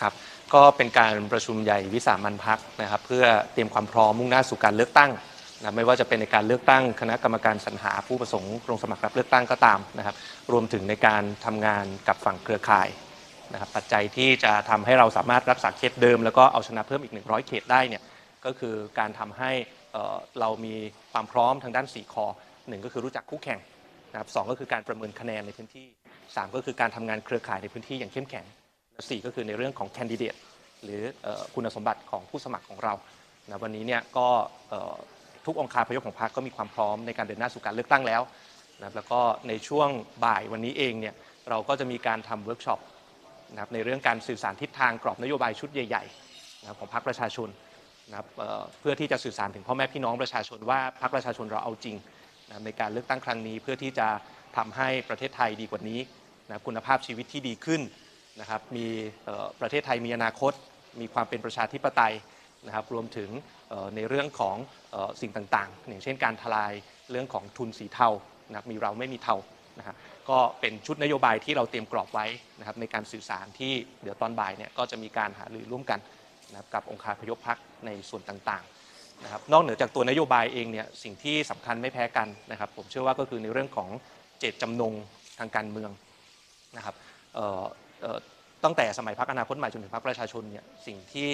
ครับก็เป็นการประชุมใหญ่วิสามันพักนะครับ เพื่อเตรียมความพร้อมมุ่งหน้าสู่การเลือกตั้งนะไม่ว่าจะเป็นในการเลือกตั้งคณะกรรมการสรรหาผู้ประสงค์ลงสมัครรับเลือกตั้งก็ตามนะครับ รวมถึงในการทำงานกับฝั่งเครือข่ายนะครับปัจจัยที่จะทำให้เราสามารถรักษาเขตเดิม แล้วก็เอาชนะเพิ่มอีก 100 เขตได้เนี่ยก็คือการทำให้เรามีความพร้อมทางด้าน 4 คอหนึ่งก็คือรู้จักคู่แข่งนะครับสองก็คือการประเมินคะแนนในพื้นที่สามก็คือการทำงานเครือข่ายในพื้นที่อย่างเข้มแข็ง สี่ก็คือในเรื่องของแคนดิเดตหรือคุณสมบัติของผู้สมัครของเรานะวันนี้เนี่ยก็ทุกองค์คาพยพของพรรคก็มีความพร้อมในการเดินหน้าสู่การเลือกตั้งแล้วนะแล้วก็ในช่วงบ่ายวันนี้เองเนี่ยเราก็จะมีการทำเวิร์กช็อปนะครับในเรื่องการสื่อสารทิศทางกรอบนโยบายชุดใหญ่ๆนะของพรรคประชาชนนะครับเพื่อที่จะสื่อสารถึงพ่อแม่พี่น้องประชาชนว่าพรรคประชาชนเราเอาจริงนะในการเลือกตั้งครั้งนี้เพื่อที่จะทำให้ประเทศไทยดีกว่านี้นะคุณภาพชีวิตที่ดีขึ้น นะครับมีประเทศไทยมีอนาคต มีความเป็นประชาธิปไตยนะครับรวมถึงในเรื่องของเอ่อสิ่งต่างๆ อย่างเช่นการทลายเรื่องของทุนสีเทานะครับมีเราไม่มีเทานะฮะก็เป็นชุดนโยบายที่เราเตรียมกรอบไว้นะครับในการสื่อสารที่เดี๋ยวตอนบ่ายเนี่ยก็จะมีการหารือร่วมกันนะครับกับองค์คาพยพพักในส่วนต่างๆนะครับนอกเหนือจากตัวนโยบายเองเนี่ยสิ่งที่สำคัญไม่แพ้กันนะครับผมเชื่อว่าก็คือในเรื่องของเจตจำนงทางการเมืองนะครับ ตั้งแต่สมัยพรรคอนาคตใหม่จนถึงพรรคประชาชนเนี่ยสิ่งที่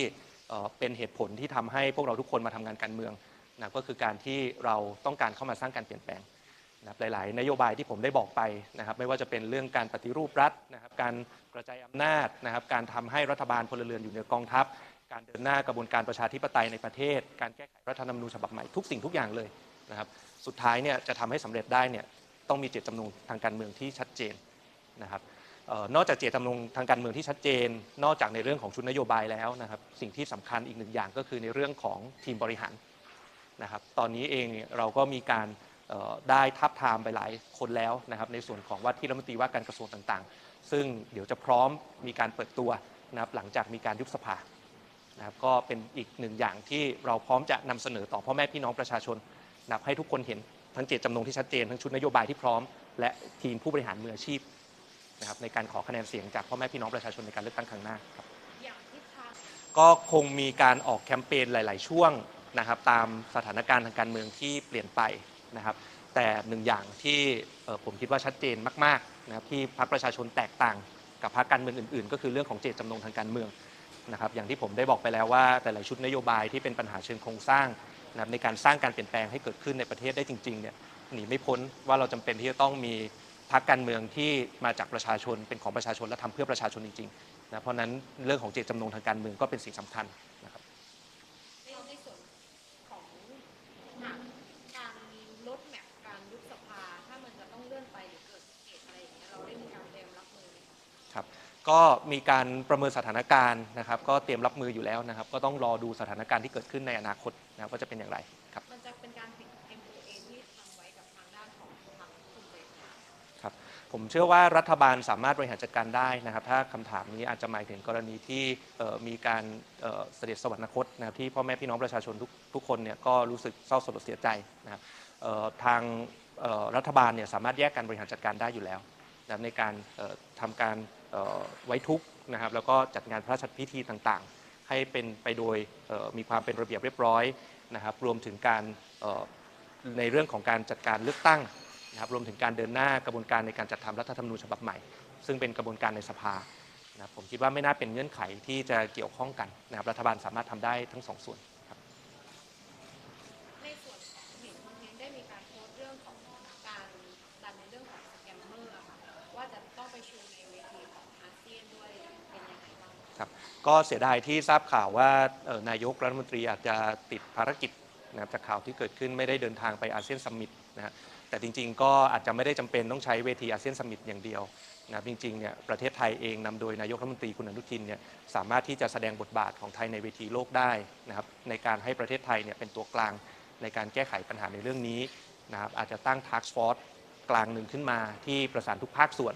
เป็นเหตุผลที่ทำให้พวกเราทุกคนมาทำงานการเมืองนะก็คือการที่เราต้องการเข้ามาสร้างการเปลี่ยนแปลงนะหลาย ๆ นโยบายที่ผมได้บอกไปนะครับไม่ว่าจะเป็นเรื่องการปฏิรูปรัฐนะครับการกระจายอำนาจนะครับการทำให้รัฐบาลพลเรือนอยู่เหนือกองทัพ การเดินหน้ากระบวนการประชาธิปไตยในประเทศ การแก้ไขรัฐธรรมนูญฉบับใหม่ทุกสิ่งทุกอย่างเลยนะครับสุดท้ายเนี่ยจะทำให้สำเร็จได้เนี่ยต้องมีเจตจำนงทางการเมืองที่ชัดเจนนะครับ นอกจากเจตจำนงทางการเมืองที่ชัดเจน นอกจากในเรื่องของชุดนโยบายแล้วนะครับ สิ่งที่สำคัญอีกหนึ่งอย่างก็คือในเรื่องของทีมบริหารนะครับ ตอนนี้เองเราก็มีการได้ทับทามไปหลายคนแล้วนะครับ ในส่วนของว่าที่รัฐมนตรีว่าการกระทรวงต่างๆ ซึ่งเดี๋ยวจะพร้อมมีการเปิดตัวนะครับหลังจากมีการยุบสภานะครับก็เป็นอีกหนึ่งอย่างที่เราพร้อมจะนำเสนอต่อพ่อแม่พี่น้องประชาชนนะครับให้ทุกคนเห็นทั้งเจตจำนงที่ชัดเจน ทั้งชุดนโยบายที่พร้อม และทีมผู้บริหารมืออาชีพ นะครับในการขอคะแนนเสียงจากพ่อแม่พี่น้องประชาชนในการเลือกตั้งครั้งหน้าครับอย่างทิศทางก็คงมีการออกแคมเปญหลาย ๆ ช่วงนะครับตามสถานการณ์ทางการเมืองที่เปลี่ยนไปนะครับแต่หนึ่งอย่างที่เอ่อผมคิดว่าชัดเจนมากๆนะครับที่พรรคประชาชนแตกต่างกับพรรคการเมืองอื่น ๆ ก็คือเรื่องของเจตจำนงทางการเมืองนะครับอย่างที่ผมได้บอกไปแล้วว่าแต่ละชุดนโยบายที่เป็นปัญหาเชิงโครงสร้างนะครับในการสร้างการเปลี่ยนแปลงให้เกิดขึ้นในประเทศได้จริงๆเนี่ยหนีไม่พ้นว่าเราจำเป็นที่จะต้องมี พรรคการเมืองที่มาจากประชาชนเป็นของประชาชนและทำเพื่อประชาชนจริงๆนะเพราะฉะนั้นเรื่องของเจตจำนงทางการเมืองก็เป็นสิ่งสำคัญนะครับในในส่วนของหากการลดแมปการยุบสภาถ้ามันจะต้องเลื่อนไปหรือเกิดเหตุอะไรอย่างเงี้ยเราได้มีการเตรียมรับมือไหมคะครับก็มีการประเมินสถานการณ์นะครับ ก็เตรียมรับมืออยู่แล้วนะครับ ก็ต้องรอดูสถานการณ์ที่เกิดขึ้นในอนาคตนะครับว่าจะเป็นอย่างไร ผมเชื่อว่ารัฐบาลสามารถบริหารจัดการได้นะครับ ถ้าคำถามนี้อาจจะหมายถึงกรณีที่มีการเสด็จสวรรคตนะครับที่พ่อแม่พี่น้องประชาชนทุกทุกคนเนี่ยก็รู้สึกเศร้าสลดเสียใจนะครับทางรัฐบาลเนี่ยสามารถแยกการบริหารจัดการได้อยู่แล้วนะในการเอ่อทำการไว้ทุกข์นะครับแล้วก็จัดงานพระราชพิธีต่างๆ ให้เป็นไปโดยมีความเป็นระเบียบเรียบร้อยนะครับ รวมถึงการในเรื่องของการจัดการเลือกตั้ง นะครับรวมถึงการเดินหน้ากระบวนการในการจัดทำรัฐธรรมนูญฉบับใหม่ ซึ่งเป็นกระบวนการในสภานะครับผมคิดว่าไม่น่าเป็นเงื่อนไขที่จะเกี่ยวข้องกันนะครับรัฐบาลสามารถทำได้ทั้งสองส่วนครับในส่วนของเห็นคุณเทนได้มีการโพสต์เรื่องของการดันในเรื่องของสแกมเมอร์อะค่ะว่าจะต้องไปชูในเวทีของอาเซียนด้วยเป็นยังไงบ้างครับก็เสียดายที่ทราบข่าวว่าเอ่อนายกรัฐมนตรีอาจจะติดภารกิจนะครับจากข่าวที่เกิดขึ้นไม่ได้เดินทางไปอาเซียนซัมมิตนะฮะ แต่จริง ๆ ก็อาจจะไม่ได้จำเป็นต้องใช้เวทีอาเซียนซัมมิตอย่างเดียวนะจริงๆเนี่ยประเทศไทยเองนำโดยนายกรัฐมนตรีคุณอนุทินเนี่ยสามารถที่จะแสดงบทบาทของไทยในเวทีโลกได้นะครับในการให้ประเทศไทยเนี่ยเป็นตัวกลางในการแก้ไขปัญหาในเรื่องนี้นะครับอาจจะตั้ง task force กลางหนึ่งขึ้นมาที่ประสานทุกภาคส่วน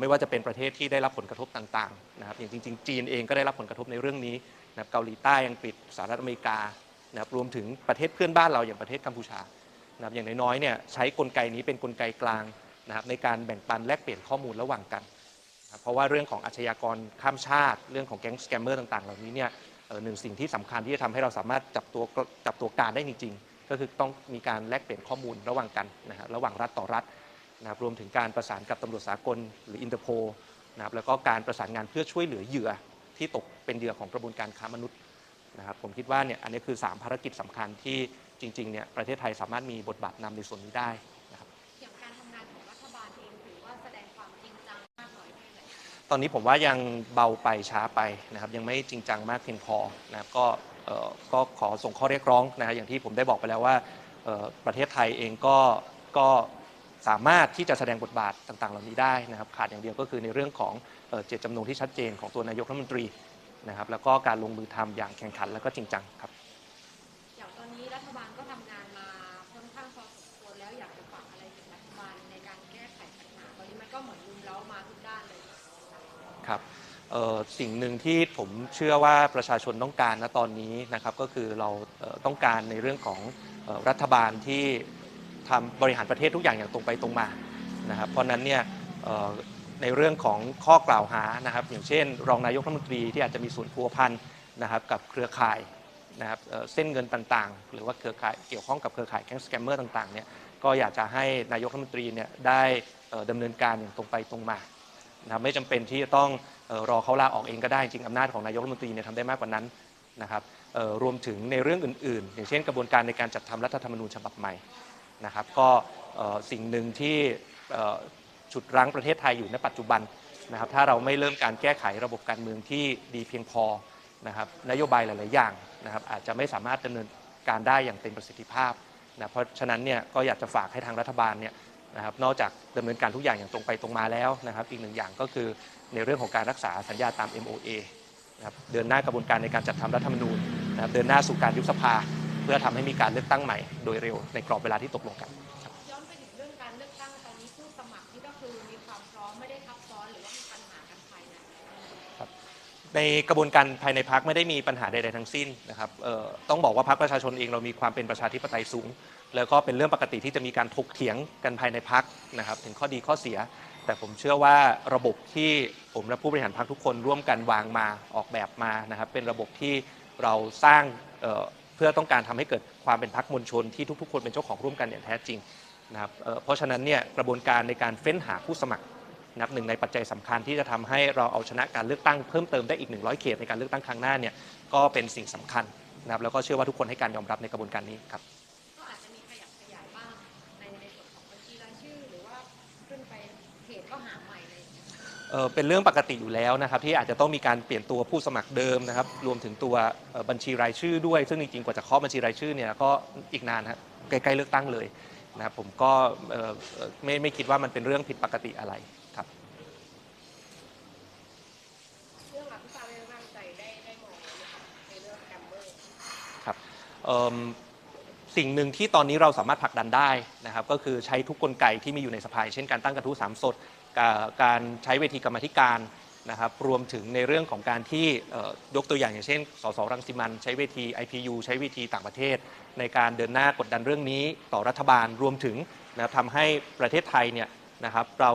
ไม่ว่าจะเป็นประเทศที่ได้รับผลกระทบต่างๆนะครับอย่างจริง ๆ จีนเองก็ได้รับผลกระทบในเรื่องนี้นะครับเกาหลีใต้อังกฤษสหรัฐอเมริกานะครับรวมถึงประเทศเพื่อนบ้านเราอย่างประเทศกัมพูชา นะครับอย่างน้อยๆเนี่ยใช้กลไกนี้เป็นกลไกกลางนะครับในการแบ่งปันแลกเปลี่ยนข้อมูลระหว่างกันเพราะว่าเรื่องของอาชญากรข้ามชาติ เรื่องของแก๊งสแกมเมอร์ต่างๆ เหล่านี้เนี่ยเอ่อหนึ่งสิ่งที่สำคัญที่จะทำให้เราสามารถจับตัวจับตัวการได้จริงๆ ก็คือต้องมีการแลกเปลี่ยนข้อมูลระหว่างกันนะฮะระหว่างรัฐต่อรัฐนะครับรวมถึงการประสานกับตำรวจสากลหรืออินเตอร์โพนะครับแล้วก็การประสานงานเพื่อช่วยเหลือเหยื่อที่ตกเป็นเหยื่อของกระบวนการค้ามนุษย์นะครับผมคิดว่าเนี่ยอันนี้คือ 3 ภารกิจสำคัญที่ จริงๆเนี่ยประเทศไทยสามารถมีบทบาทนำในส่วนนี้ได้นะครับอย่างการทำงานของรัฐบาลเองถือว่าแสดงความจริงจังมากน้อยแค่ไหนคะตอนนี้ผมว่ายังเบาไปช้าไปนะครับยังไม่จริงจังมากเพียงพอนะครับก็เอ่อก็ขอส่งข้อเรียกร้องนะครับอย่างที่ผมได้บอกไปแล้วว่าเอ่อประเทศไทยเองก็ก็สามารถที่จะแสดงบทบาทต่างๆ เหล่านี้ได้นะครับ ขาดอย่างเดียวก็คือในเรื่องของเอ่อเจตจำนงที่ชัดเจนของตัวนายกรัฐมนตรีนะครับ แล้วก็การลงมือทำอย่างแข่งขันและก็จริงจังครับ สิ่งหนึ่งที่ผมเชื่อว่าประชาชนต้องการณตอนนี้นะครับก็คือเราต้องการในเรื่องของรัฐบาลที่ทำบริหารประเทศทุกอย่างอย่างตรงไปตรงมานะครับเพราะนั้นเนี่ยในเรื่องของข้อกล่าวหานะครับ อย่างเช่น รองนายกรัฐมนตรีที่อาจจะมีส่วนพัวพันนะครับกับเครือข่ายนะครับเส้นเงินต่างๆ หรือว่าเครือข่ายเกี่ยวข้องกับเครือข่ายแก๊งสแกมเมอร์ต่างๆเนี่ยก็อยากจะให้นายกรัฐมนตรีเนี่ยได้ดำเนินการอย่างตรงไปตรงมา นะครับไม่จำเป็นที่จะต้องออรอเขาลาออกเองก็ได้จริงอำนาจของนายกรัฐมนตรีเนี่ยทำได้มากกว่านั้นนะครับรวมถึงในเรื่องอื่น ๆ อย่างเช่นกระบวนการในการจัดทำรัฐธรรมนูญฉบับใหม่นะครับ ก็สิ่งหนึ่งที่ฉุดรั้งประเทศไทยอยู่ในปัจจุบันนะครับ ถ้าเราไม่เริ่มการแก้ไขระบบการเมืองที่ดีเพียงพอนะครับนโยบายหลาย ๆ อย่างนะครับอาจจะไม่สามารถดำเนินการได้อย่างเต็มประสิทธิภาพนะเพราะฉะนั้นเนี่ยก็อยากจะฝากให้ทางรัฐบาลเนี่ย นะครับนอกจากดำเนินการทุกอย่างอย่างตรงไปตรงมาแล้วนะครับ อีกหนึ่งอย่างก็คือในเรื่องของการรักษาสัญญาตาม MOA นะครับเดินหน้ากระบวนการในการจัดทำรัฐธรรมนูญนะครับเดินหน้าสู่การยุบสภา เพื่อทำให้มีการเลือกตั้งใหม่โดยเร็วในกรอบเวลาที่ตกลงกันย้อนไปถึงเรื่องการเลือกตั้งตอนนี้ผู้สมัครที่ก็คือมีความพร้อมไม่ได้ทับซ้อนหรือว่ามีปัญหากันภายในในกระบวนการภายในพักไม่ได้มีปัญหาใดๆทั้งสิ้นนะครับเอ่อต้องบอกว่าพักประชาชนเองเรามีความเป็นประชาธิปไตยสูง แล้วก็เป็นเรื่องปกติที่จะมีการถกเถียงกันภายในพักนะครับ ถึงข้อดีข้อเสีย แต่ผมเชื่อว่าระบบที่ผมและผู้บริหารพักทุกคนร่วมกันวางมาออกแบบมานะครับ เป็นระบบที่เราสร้างเเพื่อต้องการทำให้เกิดความเป็นพักมวลชนที่ทุก ๆ คนเป็นเจ้าของร่วมกันอย่างแท้จริงนะครับเเพราะฉะนั้นเนี่ยกระบวนการในการเฟ้นหาผู้สมัครนับหนึ่งในปัจจัยสำคัญที่จะทำให้เราเอาชนะการเลือกตั้งเพิ่มเติมได้อีก 100 เขตในการเลือกตั้งครั้งหน้าเนี่ยก็เป็นสิ่งสำคัญนะครับแล้วก็เชื่อว่าทุกคนให้การยอมรับในกระบวนการนี้ครับ เป็นเรื่องปกติอยู่แล้วนะครับที่อาจจะต้องมีการเปลี่ยนตัวผู้สมัครเดิมนะครับรวมถึงตัวบัญชีรายชื่อด้วย ซึ่งจริงๆกว่าจะเคาะบัญชีรายชื่อเนี่ยก็อีกนานฮะใกล้ๆเลือกตั้งเลยนะครับผมก็ไม่ไม่คิดว่ามันเป็นเรื่องผิดปกติอะไรครับครับสิ่งหนึ่งที่ตอนนี้เราสามารถผลักดันได้นะครับก็คือใช้ทุกกลไกที่มีอยู่ในสภาเช่นการตั้งกระทู้สามสด การใช้เวทีกรรมธิการนะครับรวมถึงในเรื่องของการที่ยกตัวอย่างอย่างเช่น สสรังสิมันใช้เวที IPU ใช้เวทีต่างประเทศ ในการเดินหน้ากดดันเรื่องนี้ต่อรัฐบาลรวมถึงนะทำให้ประเทศไทยเนี่ยนะครับเรา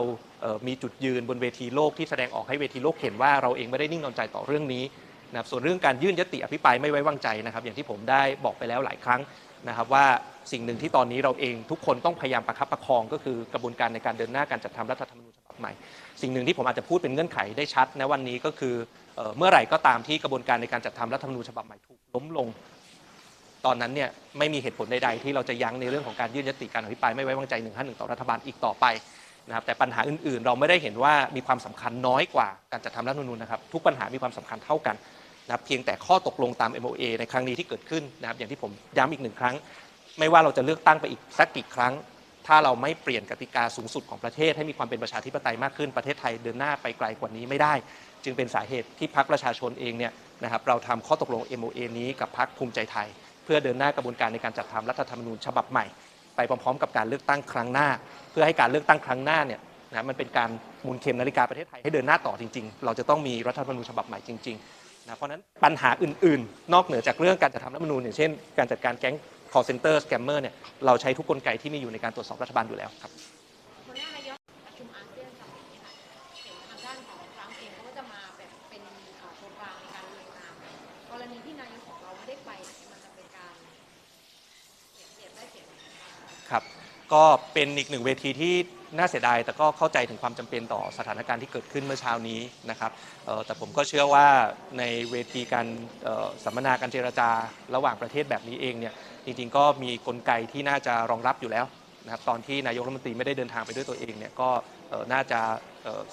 มีจุดยืนบนเวทีโลกที่แสดงออกให้เวทีโลกเห็นว่าเราเองไม่ได้นิ่งนอนใจต่อเรื่องนี้นะครับส่วนเรื่องการยื่นยติอภิปรายไม่ไว้วางใจนะครับ อย่างที่ผมได้บอกไปแล้วหลายครั้งนะครับว่าสิ่งหนึ่งที่ตอนนี้เราเองทุกคนต้องพยายามประคับประคอง ก็คือกระบวนการในการเดินหน้าการจัดทำรัฐธรรมนูญ ใหม่ สิ่งหนึ่งที่ผมอาจจะพูดเป็นเงื่อนไขได้ชัดในวันนี้ก็คือเมื่อไหร่ก็ตามที่กระบวนการในการจัดทำรัฐธรรมนูญฉบับใหม่ถูกล้มลง ตอนนั้นเนี่ยไม่มีเหตุผลใดๆที่เราจะยั้งในเรื่องของการยื่นยติการอภิปรายไม่ไว้วางใจ151ต่อรัฐบาลอีกต่อไปนะครับแต่ปัญหาอื่นๆ เราไม่ได้เห็นว่ามีความสำคัญน้อยกว่าการจัดทำรัฐธรรมนูญนะครับทุกปัญหามีความสำคัญเท่ากันนะครับเพียงแต่ข้อตกลงตาม MOA ในครั้งนี้ที่เกิดขึ้นนะครับอย่างที่ผมย้ำอีกหนึ่งครั้ง ไม่ว่าเราจะเลือกตั้งไปอีกสักกี่ครั้ง ถ้าเราไม่เปลี่ยนกติกาสูงสุดของประเทศ ให้มีความเป็นประชาธิปไตยมากขึ้นประเทศไทยเดินหน้าไปไกลกว่านี้ไม่ได้ จึงเป็นสาเหตุที่พรรคประชาชนเองเนี่ยนะครับเราทำข้อตกลง MOA นี้กับพรรคภูมิใจไทย เพื่อเดินหน้ากระบวนการในการจัดทำรัฐธรรมนูญฉบับใหม่ ไปพร้อมๆ กับการเลือกตั้งครั้งหน้า เพื่อให้การเลือกตั้งครั้งหน้าเนี่ยนะมันเป็นการหมุนเข็มนาฬิกาประเทศไทยให้เดินหน้าต่อจริง ๆ เราจะต้องมีรัฐธรรมนูญฉบับใหม่จริงๆนะเพราะฉะนั้นปัญหาอื่นๆ นอกเหนือจากเรื่องการจัดทำรัฐธรรมนูญอย่างเช่น การจัดการแก๊ง call center scammer เนี่ยเราใช้ทุกกลไกที่มีอยู่ในการตรวจสอบรัฐบาลอยู่แล้วครับคนแรนายกประชุมอาเซียนทางด้านของรัมเองเขาก็จะมาแบบเป็นตัวกลางในการเรียนนามกรณีที่นายกของเราไม่ได้ไปมันจะเป็นการเสียด้เสียครับก็เป็นอีกหนึ่งเวทีที่ น่าเสียดายแต่ก็เข้าใจถึงความจำเป็นต่อสถานการณ์ที่เกิดขึ้นเมื่อเช้านี้นะครับแต่ผมก็เชื่อว่าในเวทีการสัมมนาการเจรจาระหว่างประเทศแบบนี้เองเนี่ยจริงๆก็มีกลไกที่น่าจะรองรับอยู่แล้วนะครับตอนที่นายกรัฐมนตรีไม่ได้เดินทางไปด้วยตัวเองเนี่ยก็น่าจะ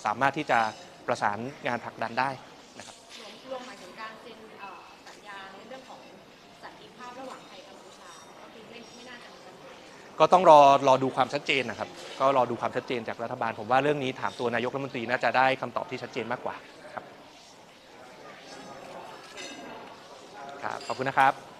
สามารถที่จะประสานงานผลักดันได้ ก็ต้องรอรอดูความชัดเจนนะครับ ก็รอดูความชัดเจนจากรัฐบาล ผมว่าเรื่องนี้ถามตัวนายกรัฐมนตรีน่าจะได้คำตอบที่ชัดเจนมากกว่าครับครับขอบคุณนะครับ